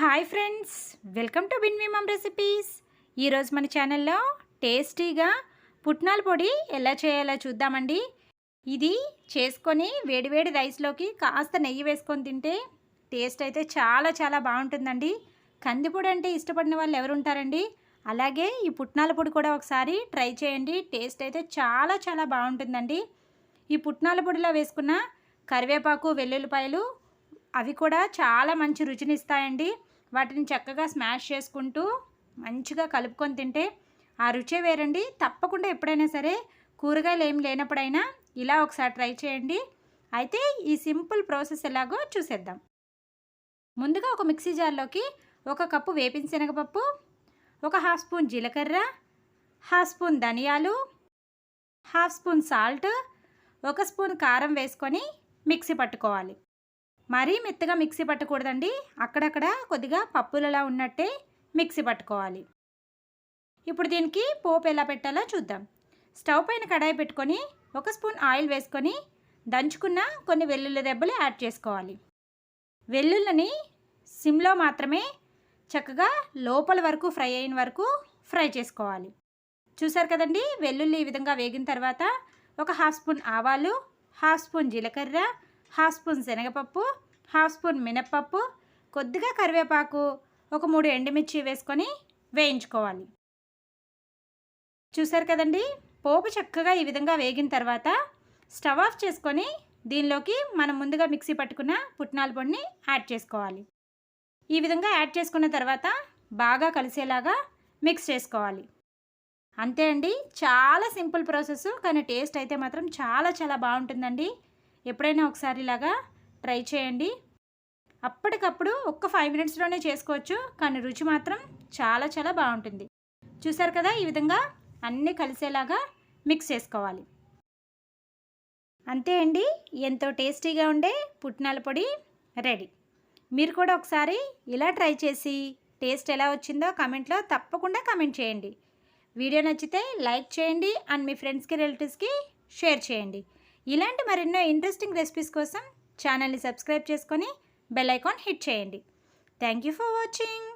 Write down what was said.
Hi friends welcome to బిన్ విమమ్ recipes. ఈరోజు మన ఛానల్లో టేస్టీగా పుట్నాల పొడి ఎలా చేయాలో చూద్దామండి. ఇది చేసుకొని వేడివేడి రైస్లోకి కాస్త నెయ్యి వేసుకొని తింటే టేస్ట్ అయితే చాలా చాలా బాగుంటుందండి. కందిపొడి అంటే ఇష్టపడిన వాళ్ళు ఎవరు ఉంటారండి అలాగే ఈ పుట్నాల పొడి కూడా ఒకసారి ట్రై చేయండి టేస్ట్ అయితే చాలా చాలా బాగుంటుందండి. ఈ పుట్నాల పొడిలో వేసుకున్న కరివేపాకు వెల్లుల్లిపాయలు అవి కూడా చాలా మంచి రుచిని ఇస్తాయండి. వాటిని చక్కగా స్మాష్ చేసుకుంటూ మంచిగా కలుపుకొని తింటే ఆ రుచే వేరండి. తప్పకుండా ఎప్పుడైనా సరే కూరగాయలు ఏం లేనప్పుడైనా ఇలా ఒకసారి ట్రై చేయండి. అయితే ఈ సింపుల్ ప్రాసెస్ ఎలాగో చూసేద్దాం. ముందుగా ఒక మిక్సీ జార్లోకి ఒక కప్పు వేపిన శనగపప్పు ఒక హాఫ్ స్పూన్ జీలకర్ర హాఫ్ స్పూన్ ధనియాలు హాఫ్ స్పూన్ సాల్ట్ ఒక స్పూన్ కారం వేసుకొని మిక్సీ పట్టుకోవాలి. మరీ మెత్తగా మిక్సీ పట్టకూడదండి. అక్కడక్కడ కొద్దిగా పప్పులలా ఉన్నట్టే మిక్సీ పట్టుకోవాలి. ఇప్పుడు దీనికి పోపు ఎలా పెట్టాలో చూద్దాం. స్టవ్ పైన కడాయి పెట్టుకొని ఒక స్పూన్ ఆయిల్ వేసుకొని దంచుకున్న కొన్ని వెల్లుల్లి దెబ్బలు యాడ్ చేసుకోవాలి. వెల్లుల్లిని సిమ్లో మాత్రమే చక్కగా లోపల వరకు ఫ్రై అయిన వరకు ఫ్రై చేసుకోవాలి. చూసారు కదండి? వెల్లుల్లి ఈ విధంగా వేగిన తర్వాత ఒక హాఫ్ స్పూన్ ఆవాలు హాఫ్ స్పూన్ జీలకర్ర హాఫ్ స్పూన్ శనగపప్పు హాఫ్ స్పూన్ మినప్పప్పు కొద్దిగా కరివేపాకు ఒక మూడు ఎండుమిర్చి వేసుకొని వేయించుకోవాలి. చూసారు కదండి? పోపు చక్కగా ఈ విధంగా వేగిన తర్వాత స్టవ్ ఆఫ్ చేసుకొని దీనిలోకి మనం ముందుగా మిక్సీ పట్టుకున్న పుట్నాల పొడిని యాడ్ చేసుకోవాలి. ఈ విధంగా యాడ్ చేసుకున్న తర్వాత బాగా కలిసేలాగా మిక్స్ చేసుకోవాలి. అంతే అండి. చాలా సింపుల్ ప్రాసెస్ కానీ టేస్ట్ అయితే మాత్రం చాలా చాలా బాగుంటుందండి. ఎప్పుడైనా ఒకసారి ఇలాగా ట్రై చేయండి. అప్పటికప్పుడు ఒక్క ఫైవ్ మినిట్స్లోనే చేసుకోవచ్చు కానీ రుచి మాత్రం చాలా చాలా బాగుంటుంది. చూసారు కదా ఈ విధంగా అన్నీ కలిసేలాగా మిక్స్ చేసుకోవాలి. అంతే అండి ఎంతో టేస్టీగా ఉండే పుట్నాల పొడి రెడీ. మీరు కూడా ఒకసారి ఇలా ట్రై చేసి టేస్ట్ ఎలా వచ్చిందో కమెంట్లో తప్పకుండా కమెంట్ చేయండి. వీడియో నచ్చితే లైక్ చేయండి అండ్ మీ ఫ్రెండ్స్కి రిలేటివ్స్కి షేర్ చేయండి. ఇలాంటి మరెన్నో ఇంట్రెస్టింగ్ రెసిపీస్ కోసం ఛానల్ని సబ్స్క్రైబ్ చేసుకొని బెల్ ఐకాన్ హిట్ చేయండి. Thank you for watching